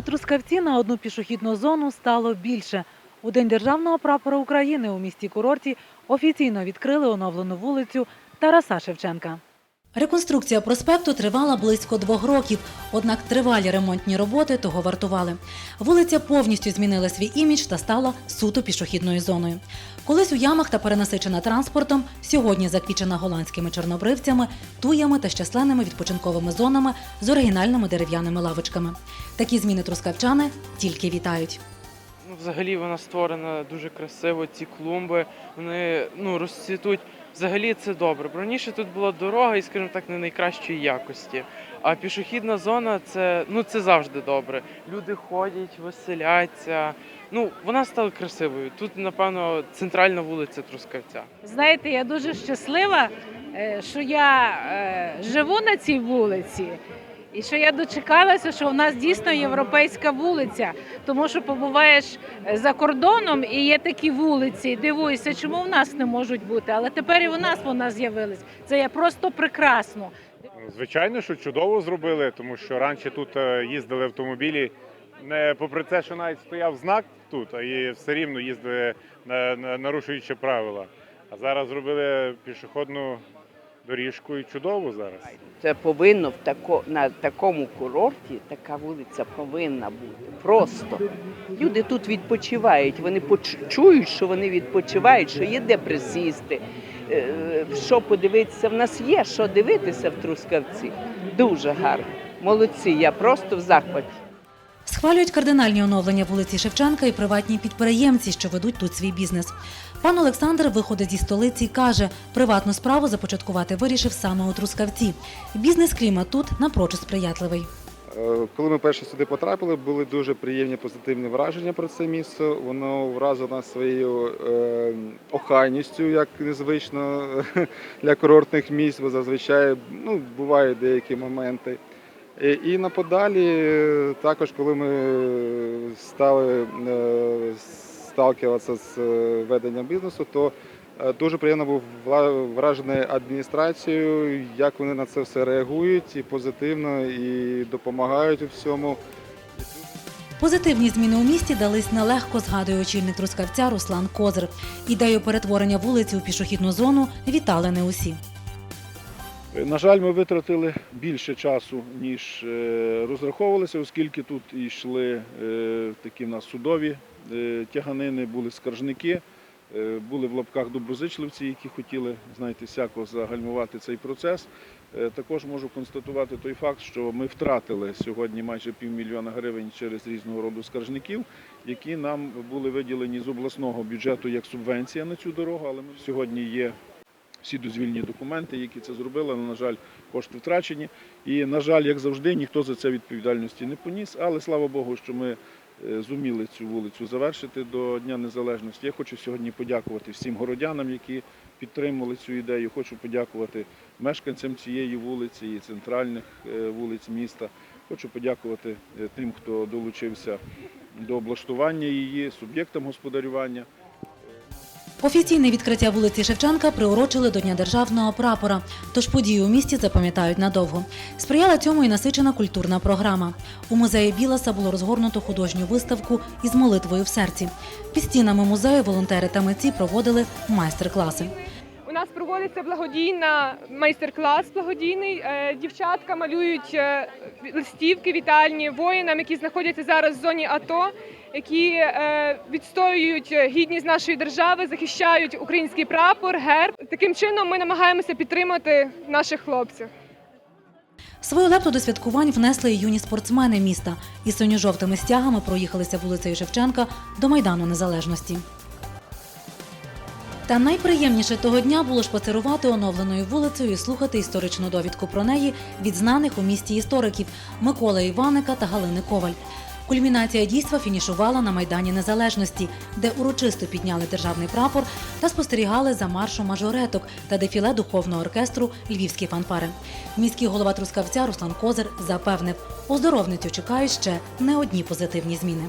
У Трускавці на одну пішохідну зону стало більше. У День державного прапора України у місті курорті офіційно відкрили оновлену вулицю Тараса Шевченка. Реконструкція проспекту тривала близько двох років, однак тривалі ремонтні роботи того вартували. Вулиця повністю змінила свій імідж та стала суто пішохідною зоною. Колись у ямах та перенасичена транспортом, сьогодні заквічена голландськими чорнобривцями, туями та щасленними відпочинковими зонами з оригінальними дерев'яними лавочками. Такі зміни трускавчани тільки вітають. Ну, взагалі вона створена дуже красиво, ці клумби, вони ну, розцвітуть. Взагалі це добре. Бо Раніше тут була дорога і, скажімо так, не найкращої якості. А пішохідна зона це, ну, це завжди добре. Люди ходять, веселяться. Ну, вона стала красивою. Тут, напевно, центральна вулиця Трускавця. Знаєте, я дуже щаслива, е, що я е, живу на цій вулиці. І що я дочекалася, що у нас дійсно європейська вулиця, тому що побуваєш е, за кордоном і є такі вулиці, і дивуєшся, чому в нас не можуть бути. Але тепер і у нас вона з'явилась. Це є просто прекрасно. Звичайно, що чудово зробили, тому що раніше тут е, їздили автомобілі. Не попри те, що навіть стояв знак тут, а і все рівно їздили на- нарушуючи правила. А зараз зробили пішохідну доріжку і чудово зараз. Це повинно в тако, на такому курорті така вулиця повинна бути. Просто люди тут відпочивають. Вони поч- чують, що вони відпочивають, що є де присісти, е, що подивитися. В нас є що дивитися в Трускавці. Дуже гарно. Молодці, я просто в захваті. Схвалюють кардинальні оновлення вулиці Шевченка і приватні підприємці, що ведуть тут свій бізнес. Пан Олександр виходить зі столиці і каже, приватну справу започаткувати вирішив саме у Трускавці. Бізнес-клімат тут напрочуд сприятливий. Е, Коли ми перше сюди потрапили, були дуже приємні позитивні враження про це місце. Воно вразило нас своєю е, охайністю, як незвично для курортних місць, бо зазвичай ну, бувають деякі моменти. І, на подалі, е, також, коли ми стали е, сталкуватися з е, веденням бізнесу, то Е, Дуже приємно був вражений адміністрацією, як вони на це все реагують і позитивно, і допомагають у всьому. Позитивні зміни у місті дались нелегко, згадує очільник Трускавця Руслан Козир. Ідею перетворення вулиці у пішохідну зону вітали не усі. На жаль, ми витратили більше часу, ніж е, розраховувалися, оскільки тут йшли е, такі в нас судові е, тяганини, були скаржники, були в лапках доброзичливці, які хотіли, знаєте, всяко загальмувати цей процес. Також можу констатувати той факт, що ми втратили сьогодні майже півмільйона гривень через різного роду скаржників, які нам були виділені з обласного бюджету як субвенція на цю дорогу, але ми сьогодні є всі дозвільні документи, які це зробили, але, на жаль, кошти втрачені. І, на жаль, як завжди, ніхто за це відповідальності не поніс. Але слава Богу, що ми е, зуміли цю вулицю завершити до Дня Незалежності. Я хочу сьогодні подякувати всім городянам, які підтримували цю ідею. Хочу подякувати мешканцям цієї вулиці і центральних е, вулиць міста. Хочу подякувати е, тим, хто долучився до облаштування її, суб'єктам господарювання. Офіційне відкриття вулиці Шевченка приурочили до Дня державного прапора, тож події у місті запам'ятають надовго. Сприяла цьому і насичена культурна програма. У музеї Біласа було розгорнуто художню виставку із молитвою в серці. Під стінами музею волонтери та митці проводили майстер-класи. Нас проводиться благодійна майстер-клас благодійний. Е, Дівчатка малюють е, листівки вітальні воїнам, які знаходяться зараз в зоні АТО, які е, відстоюють гідність нашої держави, захищають український прапор, герб. Таким чином ми намагаємося підтримати наших хлопців. Свою лепту до святкувань внесли і юні спортсмени міста. Із синьо-жовтими стягами проїхалися вулицею Шевченка до Майдану Незалежності. Та найприємніше того дня було шпацерувати оновленою вулицею і слухати історичну довідку про неї від знаних у місті істориків Миколи Іваника та Галини Коваль. Кульмінація дійства фінішувала на Майдані Незалежності, де урочисто підняли державний прапор та спостерігали за маршом мажореток та дефіле духовного оркестру Львівські фанфари. Міський голова Трускавця Руслан Козир запевнив, оздоровницю чекають ще не одні позитивні зміни.